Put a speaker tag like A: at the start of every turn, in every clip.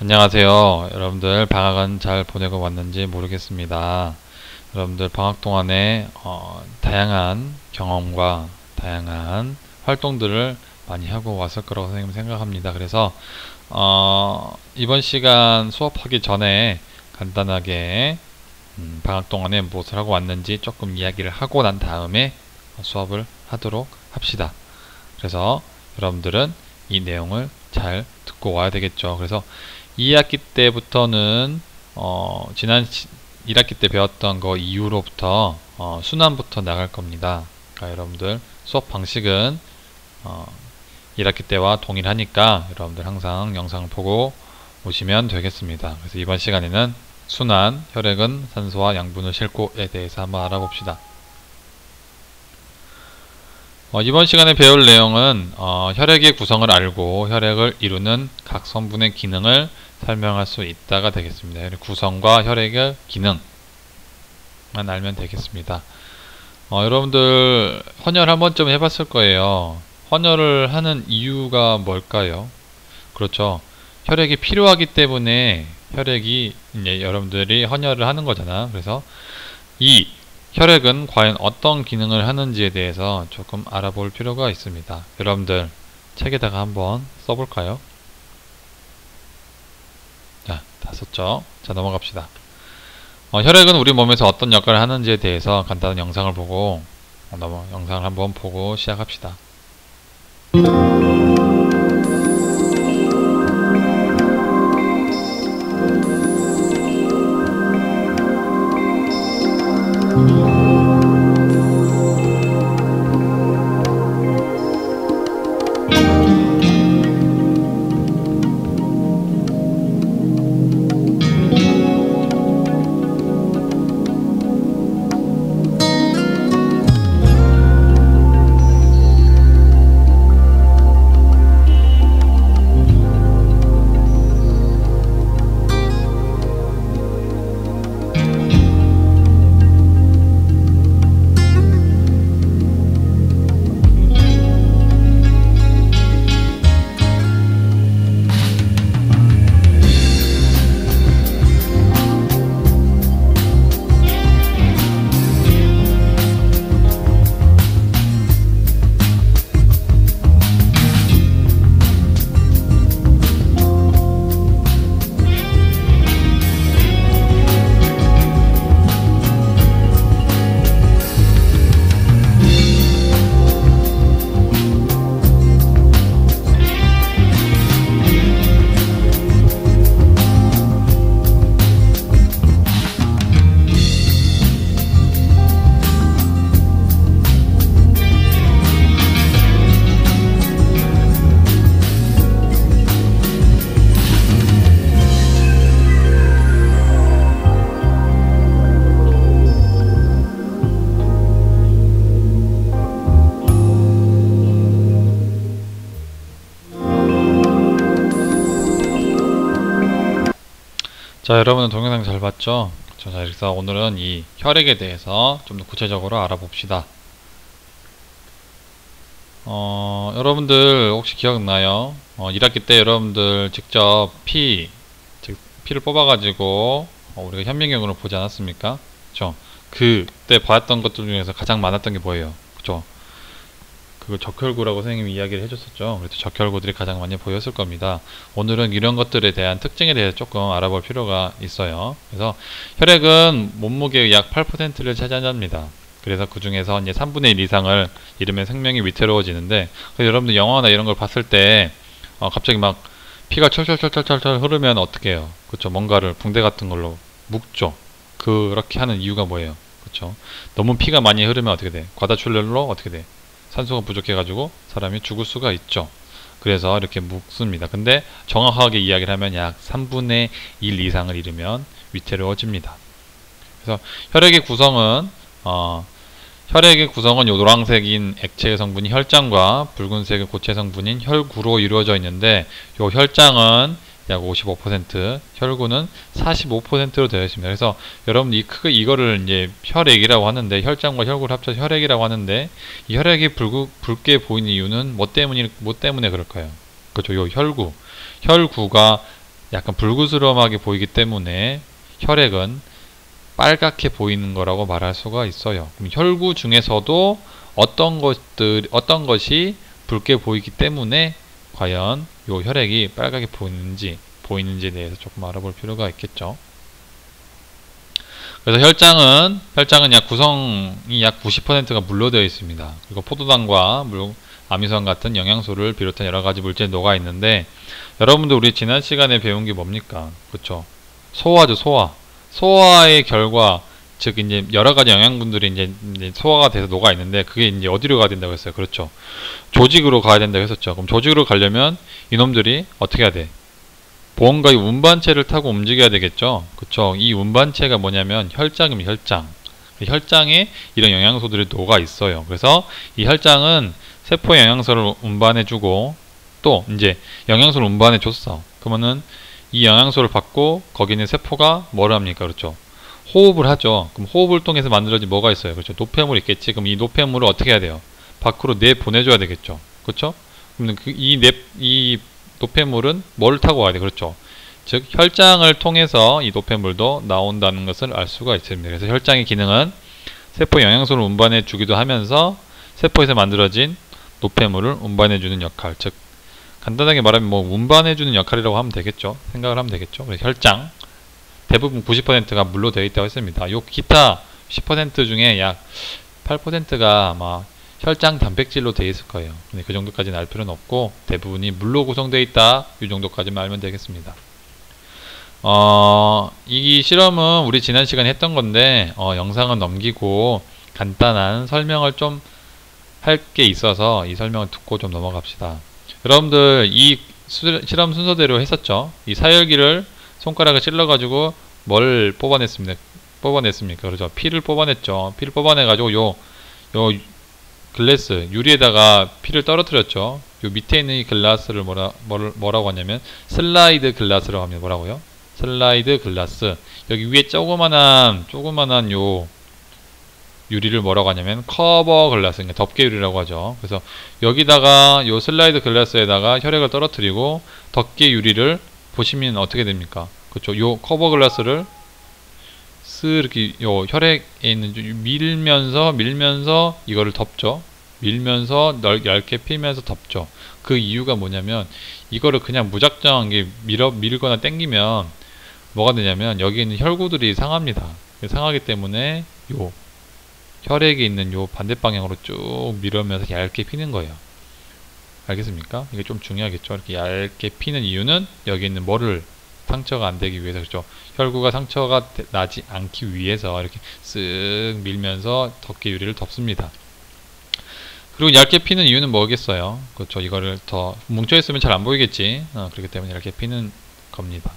A: 안녕하세요. 여러분들 방학은 잘 보내고 왔는지 모르겠습니다. 여러분들 방학 동안에 어, 다양한 경험과 다양한 활동들을 많이 하고 왔을 거라고 선생님 생각합니다. 그래서 어, 이번 시간 수업하기 전에 간단하게 음, 방학 동안에 무엇을 하고 왔는지 조금 이야기를 하고 난 다음에 수업을 하도록 합시다. 그래서 여러분들은 이 내용을 잘 듣고 와야 되겠죠. 그래서 2학기 때부터는 어, 지난 1학기 때 배웠던 거 이후로부터 어, 순환부터 나갈 겁니다. 그러니까 여러분들 수업 방식은 어, 1학기 때와 동일하니까 여러분들 항상 영상을 보고 오시면 되겠습니다. 그래서 이번 시간에는 순환, 혈액은 산소와 양분을 싣고에 대해서 한번 알아봅시다. 어, 이번 시간에 배울 내용은 어, 혈액의 구성을 알고 혈액을 이루는 각 성분의 기능을 설명할 수 있다가 되겠습니다. 구성과 혈액의 기능만 알면 되겠습니다. 어, 여러분들 헌혈 한 번쯤 해봤을 거예요. 헌혈을 하는 이유가 뭘까요? 그렇죠. 혈액이 필요하기 때문에 혈액이 이제 여러분들이 헌혈을 하는 거잖아. 그래서 이 혈액은 과연 어떤 기능을 하는지에 대해서 조금 알아볼 필요가 있습니다. 여러분들 책에다가 한번 써볼까요? 자, 다 썼죠? 자, 넘어갑시다. 어, 혈액은 우리 몸에서 어떤 역할을 하는지에 대해서 간단한 영상을 보고 어, 넘어, 영상을 한번 보고 시작합시다. 자 여러분은 동영상 잘 봤죠? 자 그래서 오늘은 이 혈액에 대해서 좀 더 구체적으로 알아봅시다. 어, 여러분들 혹시 기억나요? 어, 1학기 때 여러분들 직접 피, 즉 피를 뽑아가지고 어, 우리가 현미경으로 보지 않았습니까? 그쵸? 그때 봤던 것들 중에서 가장 많았던 게 뭐예요? 그쵸? 그 적혈구라고 선생님이 이야기를 해줬었죠. 그래서 적혈구들이 가장 많이 보였을 겁니다. 오늘은 이런 것들에 대한 특징에 대해서 조금 알아볼 필요가 있어요. 그래서 혈액은 몸무게의 약 8%를 차지합니다. 그래서 그 중에서 이제 3분의 1 이상을 잃으면 생명이 위태로워지는데 여러분들 영화나 이런 걸 봤을 때 어, 갑자기 막 피가 철철철철철 흐르면 어떻게 해요? 그렇죠. 뭔가를 붕대 같은 걸로 묶죠. 그렇게 하는 이유가 뭐예요? 그렇죠. 너무 피가 많이 흐르면 어떻게 돼? 과다출혈로 어떻게 돼? 산소가 부족해가지고 사람이 죽을 수가 있죠. 그래서 이렇게 묵습니다. 근데 정확하게 이야기를 하면 약 3분의 1 이상을 잃으면 위태로워집니다. 그래서 혈액의 구성은 어, 혈액의 구성은 요 노란색인 액체의 성분이 혈장과 붉은색의 고체 성분인 혈구로 이루어져 있는데 요 혈장은 약 55%, 혈구는 45%로 되어 있습니다. 그래서 여러분 이 크게 이거를 이제 혈액이라고 하는데 혈장과 혈구를 합쳐서 혈액이라고 하는데 이 혈액이 붉, 붉게 보이는 이유는 뭐 때문이 뭐 때문에 그럴까요? 그렇죠. 요 혈구. 혈구가 약간 불구스름하게 보이기 때문에 혈액은 빨갛게 보이는 거라고 말할 수가 있어요. 그럼 혈구 중에서도 어떤 것들 어떤 것이 붉게 보이기 때문에 과연 요 혈액이 빨갛게 보이는지 보이는지에 대해서 조금 알아볼 필요가 있겠죠. 그래서 혈장은 혈장은 약 구성이 약 90%가 물로 되어 있습니다. 그리고 포도당과 물, 아미선 같은 영양소를 비롯한 여러 가지 물질이 녹아 있는데 여러분들 우리 지난 시간에 배운 게 뭡니까? 그렇죠? 소화죠, 소화. 소화의 결과 즉 이제 여러 가지 영양분들이 이제, 소화가 돼서 녹아 있는데 그게 이제 어디로 가야 된다고 했어요. 그렇죠? 조직으로 가야 된다고 했었죠. 그럼 조직으로 가려면 이놈들이 어떻게 해야 돼? 이 운반체를 타고 움직여야 되겠죠. 그쵸? 이 운반체가 뭐냐면 혈장입니다. 혈장. 혈장에 이런 영양소들이 녹아 있어요. 그래서 이 혈장은 세포에 영양소를 운반해주고 또 이제 영양소를 운반해줬어. 그러면은 이 영양소를 받고 거기 있는 세포가 뭐를 합니까? 그렇죠? 호흡을 하죠. 그럼 호흡을 통해서 만들어진 뭐가 있어요? 그렇죠? 노폐물이 있겠지. 그럼 이 노폐물을 어떻게 해야 돼요? 밖으로 내 보내줘야 되겠죠. 그렇죠? 그럼 그이 내, 이 노폐물은 뭘 타고 와야 돼? 그렇죠? 즉 혈장을 통해서 이 노폐물도 나온다는 것을 알 수가 있습니다. 그래서 혈장의 기능은 세포 영양소를 운반해 주기도 하면서 세포에서 만들어진 노폐물을 운반해 주는 역할. 즉 간단하게 말하면 뭐 운반해 주는 역할이라고 하면 되겠죠. 생각을 하면 되겠죠. 그래서 혈장 대부분 90%가 물로 되어 있다고 했습니다. 요 기타 10% 중에 약 8%가 아마 혈장 단백질로 되어 있을 거예요. 근데 그 정도까지는 알 필요는 없고 대부분이 물로 구성되어 있다. 이 정도까지만 알면 되겠습니다. 어, 이 실험은 우리 지난 시간에 했던 건데 어, 영상은 넘기고 간단한 설명을 좀 할 게 있어서 이 설명을 듣고 좀 넘어갑시다. 여러분들 이 수, 실험 순서대로 했었죠. 이 사열기를 손가락을 찔러 가지고 뭘 뽑아냈습니까? 뽑아냈습니까? 그렇죠. 피를 뽑아냈죠. 피를 뽑아내가지고 요, 요 글래스 유리에다가 피를 떨어뜨렸죠. 요 밑에 있는 이 글라스를 뭐라 뭘, 뭐라 고 하냐면 슬라이드 글라스라고 합니다. 뭐라고요? 슬라이드 글라스. 여기 위에 조그만한 조그만한 요 유리를 뭐라고 하냐면 커버 글라스, 그러니까 덮개 유리라고 하죠. 그래서 여기다가 요 슬라이드 글라스에다가 혈액을 떨어뜨리고 덮개 유리를 보시면 어떻게 됩니까? 그렇죠. 요 커버 글라스를 쓱 이렇게 요 혈액에 있는 밀면서 밀면서 이거를 덮죠. 밀면서 넓 얇게 피면서 덮죠. 그 이유가 뭐냐면 이거를 그냥 무작정 게 밀어 밀거나 땡기면 뭐가 되냐면 여기 있는 혈구들이 상합니다. 상하기 때문에 요 혈액에 있는 요 반대 방향으로 쭉 밀으면서 얇게 피는 거예요. 알겠습니까? 이게 좀 중요하겠죠. 이렇게 얇게 피는 이유는 여기 있는 뭐를 상처가 안 되기 위해서 그렇죠. 혈구가 상처가 나지 않기 위해서 이렇게 쓱 밀면서 덮개 유리를 덮습니다. 그리고 얇게 피는 이유는 뭐겠어요? 그렇죠. 이거를 더 뭉쳐 있으면 잘 안 보이겠지. 어, 그렇기 때문에 이렇게 피는 겁니다.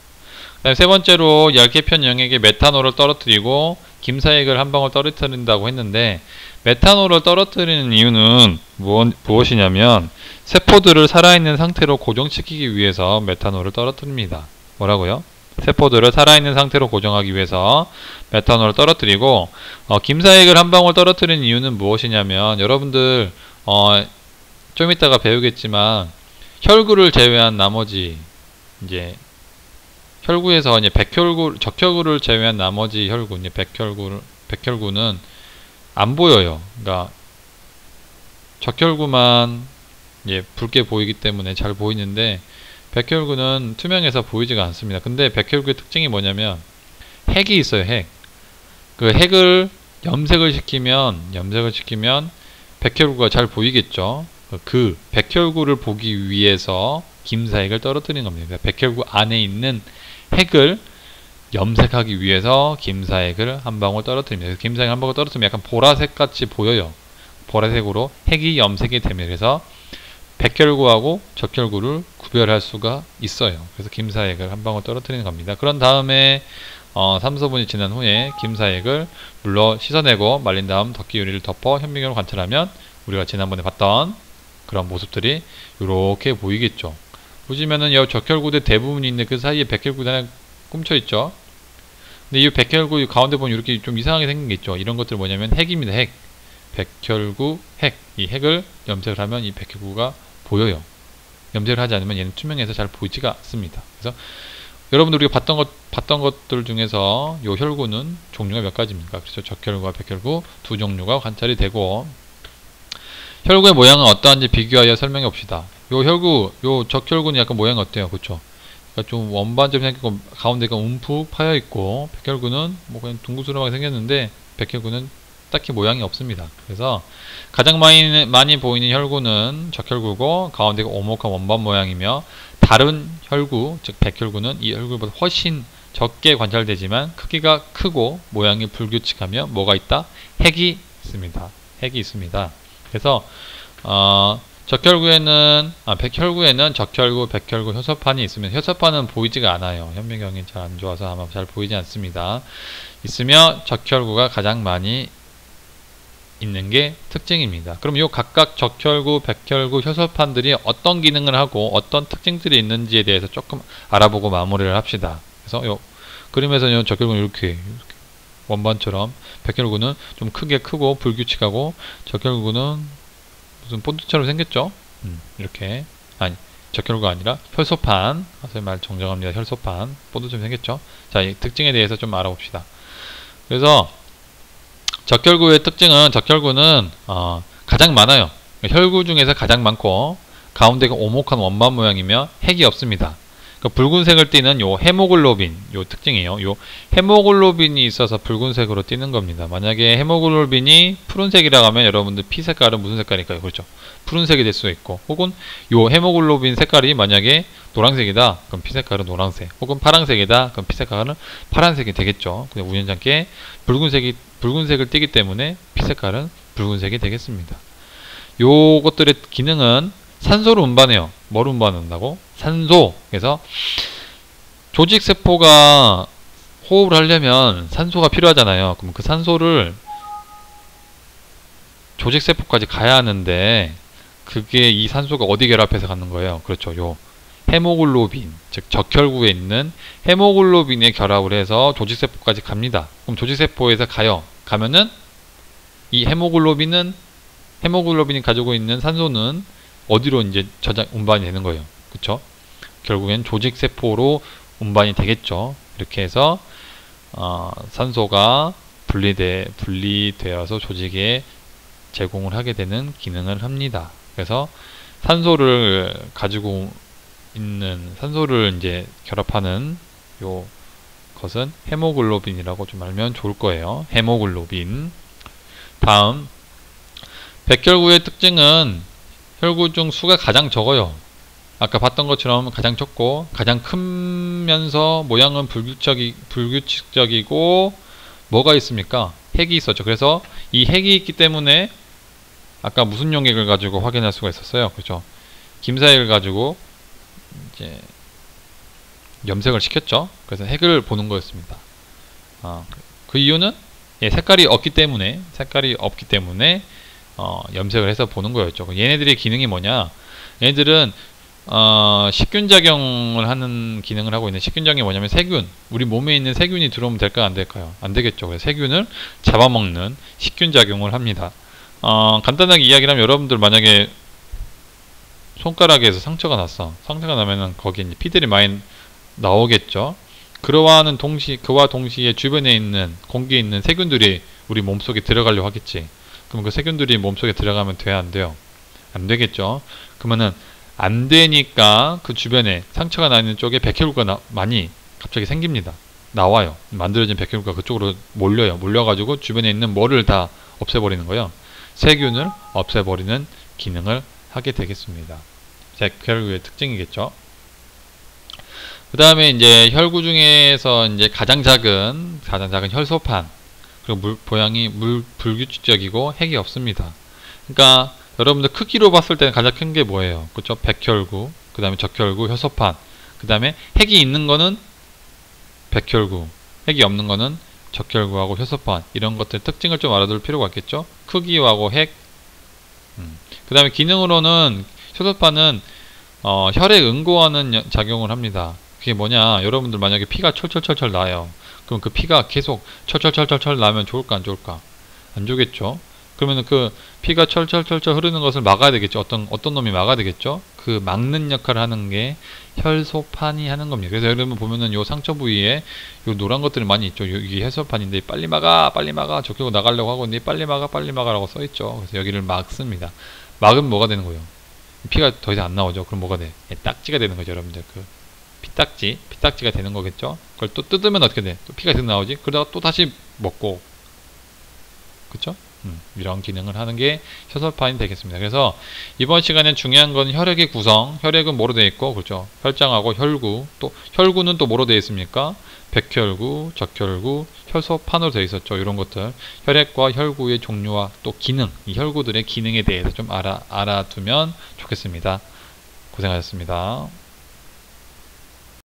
A: 그다음에 세 번째로 얇게 편 영역에 메탄올을 떨어뜨리고 김사액을 한 방울 떨어뜨린다고 했는데 메탄올을 떨어뜨리는 이유는 무엇, 무엇이냐면 세포들을 살아있는 상태로 고정시키기 위해서 메탄올을 떨어뜨립니다. 뭐라고요? 세포들을 살아있는 상태로 고정하기 위해서 메탄올을 떨어뜨리고 어, 김사액을 한 방울 떨어뜨리는 이유는 무엇이냐면 여러분들 어, 좀 이따가 배우겠지만 혈구를 제외한 나머지 이제 혈구에서 이제 백혈구 적혈구를 제외한 나머지 혈구 이제 백혈구 백혈구는 안 보여요. 그러니까 적혈구만 예, 붉게 보이기 때문에 잘 보이는데 백혈구는 투명해서 보이지가 않습니다. 근데 백혈구의 특징이 뭐냐면 핵이 있어요. 핵. 그 핵을 염색을 시키면 염색을 시키면 백혈구가 잘 보이겠죠. 그 백혈구를 보기 위해서 김사액을 떨어뜨리는 겁니다. 백혈구 안에 있는 핵을 염색하기 위해서 김사액을 한 방울 떨어뜨립니다. 김사액 한 방울 떨어뜨리면 약간 보라색 같이 보여요. 보라색으로 핵이 염색이 됩니다. 그래서 백혈구하고 적혈구를 구별할 수가 있어요. 그래서 김사액을 한 방울 떨어뜨리는 겁니다. 그런 다음에 어, 3, 4분이 지난 후에 김사액을 물로 씻어내고 말린 다음 덮기 유리를 덮어 현미경으로 관찰하면 우리가 지난번에 봤던 그런 모습들이 이렇게 보이겠죠. 보시면은 여 적혈구들 대부분이 있는데 그 사이에 백혈구가 하나 꿈쳐 있죠. 근데 이 백혈구 가운데 보면 이렇게 좀 이상하게 생긴 게 있죠. 이런 것들 뭐냐면 핵입니다. 핵. 백혈구 핵. 이 핵을 염색을 하면 이 백혈구가 보여요. 염색을 하지 않으면 얘는 투명해서 잘 보이지가 않습니다. 그래서 여러분들 우리가 봤던 것 봤던 것들 중에서 요 혈구는 종류가 몇 가지입니까? 그렇죠. 적혈구와 백혈구 두 종류가 관찰이 되고 혈구의 모양은 어떠한지 비교하여 설명해 봅시다. 요 혈구, 요 적혈구는 약간 모양이 어때요? 그렇죠. 그러니까 좀 원반점 생기고 가운데가 움푹 파여 있고 백혈구는 뭐 그냥 둥그스름하게 생겼는데 백혈구는 딱히 모양이 없습니다. 그래서 가장 많이, 많이 보이는 혈구는 적혈구고 가운데가 오목한 원반 모양이며 다른 혈구, 즉 백혈구는 이 혈구보다 훨씬 적게 관찰되지만 크기가 크고 모양이 불규칙하며 뭐가 있다? 핵이 있습니다. 핵이 있습니다. 그래서 어, 적혈구에는 아, 백혈구에는 적혈구, 백혈구, 효소판이 있으면 효소판은 보이지가 않아요. 현미경이 잘 안 좋아서 아마 잘 보이지 않습니다. 있으며 적혈구가 가장 많이 있는 게 특징입니다. 그럼 이 각각 적혈구, 백혈구, 효소판들이 어떤 기능을 하고 어떤 특징들이 있는지에 대해서 조금 알아보고 마무리를 합시다. 그래서 요 그림에서는 적혈구는 이렇게, 이렇게 원반처럼 백혈구는 좀 크게 크고 불규칙하고 적혈구는 무슨 본드처럼 생겼죠? 음, 이렇게 아니 적혈구가 아니라 혈소판 선생님 말 정정합니다. 혈소판 본드처럼 생겼죠? 자, 이 특징에 대해서 좀 알아봅시다. 그래서 적혈구의 특징은 적혈구는 어, 가장 많아요. 혈구 중에서 가장 많고 가운데가 오목한 원반 모양이며 핵이 없습니다. 그 붉은색을 띠는 요 헤모글로빈 요 특징이에요. 요 헤모글로빈이 있어서 붉은색으로 띠는 겁니다. 만약에 헤모글로빈이 푸른색이라고 하면 여러분들 피 색깔은 무슨 색깔일까요? 그렇죠. 푸른색이 될 수 있고 혹은 요 헤모글로빈 색깔이 만약에 노란색이다. 그럼 피 색깔은 노란색. 혹은 파란색이다. 그럼 피 색깔은 파란색이 되겠죠. 근데 우연찮게 붉은색이 붉은색을 띠기 때문에 피 색깔은 붉은색이 되겠습니다. 요것들의 기능은 산소를 운반해요. 뭘 운반한다고? 산소. 그래서 조직 세포가 호흡을 하려면 산소가 필요하잖아요. 그럼 그 산소를 조직 세포까지 가야 하는데 그게 이 산소가 어디 결합해서 가는 거예요? 그렇죠. 요 헤모글로빈, 즉 적혈구에 있는 헤모글로빈에 결합을 해서 조직 세포까지 갑니다. 그럼 조직 세포에서 가요. 가면은 이 헤모글로빈은 헤모글로빈이 가지고 있는 산소는 어디로 이제 저장 운반이 되는 거예요. 그쵸? 결국엔 조직 세포로 운반이 되겠죠. 이렇게 해서 어, 산소가 분리돼 분리되어서 조직에 제공을 하게 되는 기능을 합니다. 그래서 산소를 가지고 있는 산소를 이제 결합하는 요 것은 헤모글로빈이라고 좀 알면 좋을 거예요. 헤모글로빈. 다음 백혈구의 특징은 혈구 중 수가 가장 적어요. 아까 봤던 것처럼 가장 적고 가장 크면서 모양은 불규칙이, 불규칙적이고 뭐가 있습니까? 핵이 있었죠. 그래서 이 핵이 있기 때문에 아까 무슨 용액을 가지고 확인할 수가 있었어요. 그죠? 김사액을 가지고 이제 염색을 시켰죠. 그래서 핵을 보는 거였습니다. 아, 그 이유는 예, 색깔이 없기 때문에 색깔이 없기 때문에 어, 염색을 해서 보는 거였죠. 얘네들의 기능이 뭐냐? 얘네들은 어, 식균작용을 하는 기능을 하고 있는 식균작용이 뭐냐면 세균 우리 몸에 있는 세균이 들어오면 될까요 안 될까요 안 되겠죠 그래서 세균을 잡아먹는 식균작용을 합니다 어, 간단하게 이야기를 하면 여러분들 만약에 손가락에서 상처가 났어 상처가 나면은 거기에 이제 피들이 많이 나오겠죠 그러와는 동시 그와 동시에 주변에 있는 공기에 있는 세균들이 우리 몸속에 들어가려고 하겠지 그럼 그 세균들이 몸속에 들어가면 돼야 안 돼요 안 되겠죠 그러면은 안 되니까 그 주변에 상처가 나 있는 쪽에 백혈구가 나, 많이 갑자기 생깁니다. 나와요. 만들어진 백혈구가 그쪽으로 몰려요. 몰려가지고 주변에 있는 뭐를 다 없애버리는 거예요. 세균을 없애버리는 기능을 하게 되겠습니다. 백혈구의 특징이겠죠. 그 다음에 이제 혈구 중에서 이제 가장 작은 가장 작은 혈소판 그리고 물, 모양이 물 불규칙적이고 핵이 없습니다. 그러니까 여러분들 크기로 봤을 때는 가장 큰 게 뭐예요? 그렇죠? 백혈구, 그 다음에 적혈구, 효소판, 그 다음에 핵이 있는 거는 백혈구, 핵이 없는 거는 적혈구하고 효소판 이런 것들 특징을 좀 알아둘 필요가 있겠죠? 크기하고 핵. 음. 그 다음에 기능으로는 효소판은 어, 혈액 응고하는 작용을 합니다. 그게 뭐냐? 여러분들 만약에 피가 철철철철 나요. 그럼 그 피가 계속 철철철철철 나면 좋을까 안 좋을까? 안 좋겠죠? 그러면 그 피가 철철철철 흐르는 것을 막아야 되겠죠. 어떤 어떤 놈이 막아야 되겠죠. 그 막는 역할을 하는 게 혈소판이 하는 겁니다. 그래서 여러분 보면은 요 상처 부위에 요 노란 것들이 많이 있죠. 요- 이게 혈소판인데 빨리 막아, 빨리 막아, 적히고 나가려고 하고 있는데 빨리 막아, 빨리 막아라고 써 있죠. 그래서 여기를 막습니다. 막으면 뭐가 되는 거예요? 피가 더 이상 안 나오죠. 그럼 뭐가 돼? 예, 딱지가 되는 거죠, 여러분들. 그 피딱지, 피딱지가 되는 거겠죠. 그걸 또 뜯으면 어떻게 돼? 또 피가 계속 나오지. 그러다가 또 다시 먹고, 그쵸? 음, 이런 기능을 하는 게 혈소판이 되겠습니다. 그래서 이번 시간에 중요한 건 혈액의 구성. 혈액은 뭐로 되어 있고, 그렇죠? 혈장하고 혈구. 또 혈구는 또 뭐로 되어 있습니까? 백혈구, 적혈구, 혈소판으로 되어 있었죠. 이런 것들. 혈액과 혈구의 종류와 또 기능, 이 혈구들의 기능에 대해서 좀 알아, 알아두면 좋겠습니다. 고생하셨습니다.